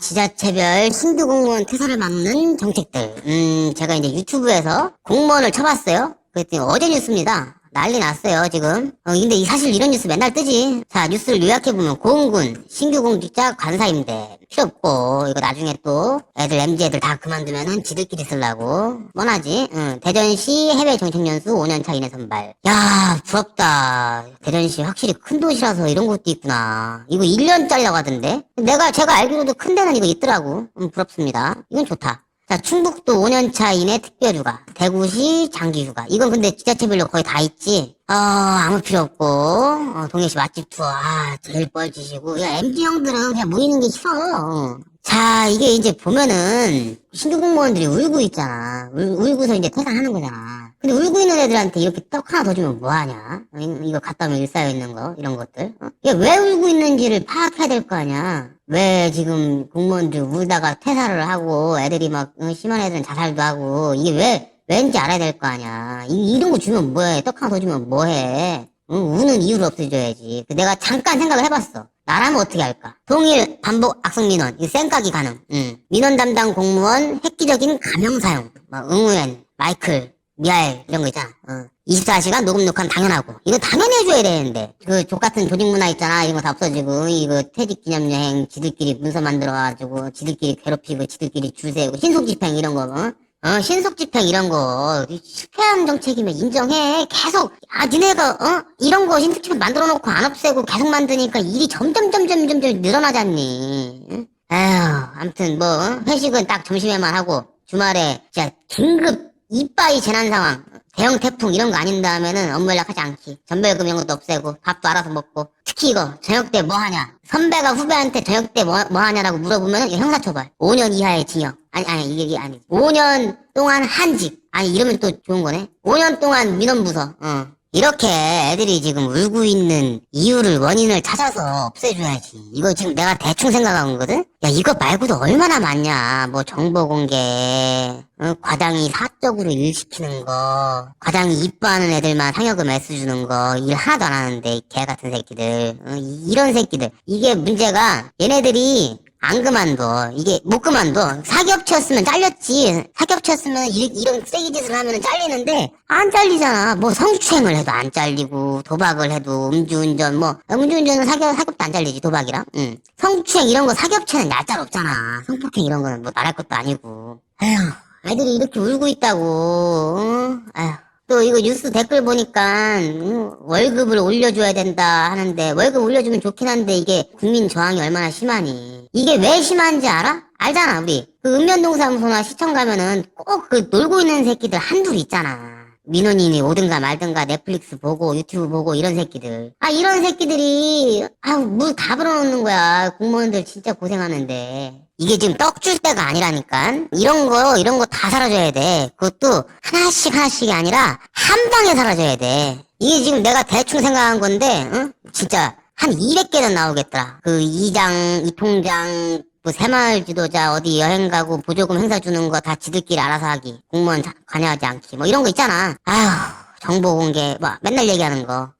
지자체별 신규 공무원 퇴사를 막는 정책들. 음, 제가 이제 유튜브에서 공무원을 쳐봤어요. 그랬더니 어제 뉴스입니다. 난리 났어요, 지금. 어, 근데 이 사실 이런 뉴스 맨날 뜨지. 자, 뉴스를 요약해보면, 고은군, 신규 공직자 관사 임대. 필요 없고, 이거 나중에 또, 애들, MZ 애들 다 그만두면은 지들끼리 쓰려고. 뻔하지. 응. 대전시 해외 정책연수 5년차 이내 선발. 야, 부럽다. 대전시 확실히 큰 도시라서 이런 것도 있구나. 이거 1년짜리라고 하던데. 내가, 제가 알기로도 큰 데는 이거 있더라고. 음, 부럽습니다. 이건 좋다. 자, 충북도 5년차 이내 특별휴가, 대구시 장기휴가. 이건 근데 지자체별로 거의 다 있지. 어, 아무 필요 없고, 어, 동해시 맛집 투어, 아, 제일 뻘짓이고. 야, MG 형들은 그냥 모이는 게 싫어. 어. 자, 이게 이제 보면은, 신규 공무원들이 울고 있잖아. 울, 울고서 이제 퇴사하는 거잖아. 근데 울고 있는 애들한테 이렇게 떡 하나 더 주면 뭐하냐? 어, 이- 이거 갖다 놓으면 일사여 있는 거, 이런 것들. 어? 이게 왜 울고 있는지를 파악해야 될 거 아니야? 왜 지금 공무원들 울다가 퇴사를 하고 애들이 막 어, 심한 애들은 자살도 하고 이게 왜 왠지 알아야 될 거 아니야 이, 이런 거 주면 뭐해 떡 하나 더 주면 뭐해 응, 우는 이유를 없애줘야지 그 내가 잠깐 생각을 해봤어 나라면 어떻게 할까 동일 반복 악성 민원 이거 쌩까기 가능 응. 민원 담당 공무원 획기적인 가명 사용 막 응우엔 마이클 미하엘 이런 거 있잖아. 어. 24시간 녹음 녹화는 당연하고. 이거 당연히 해줘야 되는데. 그 족같은 조직 문화 있잖아. 이거 다 없어지고. 이거 퇴직 기념 여행 지들끼리 문서 만들어가지고 지들끼리 괴롭히고 지들끼리 줄 세우고 신속 집행 이런 거 어? 어, 신속 집행 이런 거. 실패한 정책이면 인정해. 계속. 아 니네가 어? 이런 거 신속 집행 만들어 놓고 안 없애고 계속 만드니까 일이 점점 점점 점점 늘어나잖니. 응? 에휴 아무튼 뭐 어? 회식은 딱 점심에만 하고 주말에 진짜 긴급 이빠이 재난 상황 대형 태풍 이런 거 아닌 다음에는 업무 연락하지 않기. 전별금 이런 것도 없애고 밥도 알아서 먹고. 특히 이거 저녁 때 뭐 하냐. 선배가 후배한테 저녁 때뭐 하냐라고 물어보면 형사처벌. 5년 이하의 징역. 아니 아니 이게 이게 아니 5년 동안 한직 아니 이러면 또 좋은 거네. 5년 동안 민원부서. 어 이렇게 애들이 지금 울고 있는 이유를 원인을 찾아서 없애줘야지. 이거 지금 내가 대충 생각한 거거든? 야, 이거 말고도 얼마나 많냐. 뭐 정보 공개, 어, 과장이 사적으로 일 시키는 거, 과장이 이뻐하는 애들만 상여금 애쓰 주는 거, 일 하나도 안 하는데, 이개 같은 새끼들. 어, 이- 이런 새끼들. 이게 문제가 얘네들이 안 그만둬. 이게 못 그만둬. 사기업체였으면 잘렸지. 사기업체였으면 이, 이런 쓰레기 짓을 하면 잘리는데 안 잘리잖아. 뭐 성추행을 해도 안 잘리고 도박을 해도 음주운전 뭐 음주운전은 사기업 사기업도 안 잘리지 도박이랑. 응. 성추행 이런 거 사기업체는 얄짤 없잖아. 성폭행 이런 거는 뭐 말할 것도 아니고. 에휴. 애들이 이렇게 울고 있다고. 어? 에휴. 또 이거 뉴스 댓글 보니까 음, 월급을 올려줘야 된다 하는데 월급 올려주면 좋긴 한데 이게 국민 저항이 얼마나 심하니 이게 왜 심한지 알아? 알잖아 우리. 그 읍면동사무소나 시청 가면은 꼭 그 놀고 있는 새끼들 한둘 있잖아. 민원인이 오든가 말든가 넷플릭스 보고 유튜브 보고 이런 새끼들. 아 이런 새끼들이 아우 물다 불어넣는 거야. 공무원들 진짜 고생하는데. 이게 지금 떡 줄 때가 아니라니까. 이런 거 이런 거 다 사라져야 돼. 그것도 하나씩 하나씩이 아니라 한 방에 사라져야 돼. 이게 지금 내가 대충 생각한 건데 응? 진짜 한 200개는 나오겠더라. 그 이장 이통장 뭐 새마을 지도자 어디 여행 가고 보조금 행사 주는 거 다 지들끼리 알아서 하기. 공무원 자- 관여하지 않기. 뭐 이런 거 있잖아. 아휴 정보 공개 뭐 맨날 얘기하는 거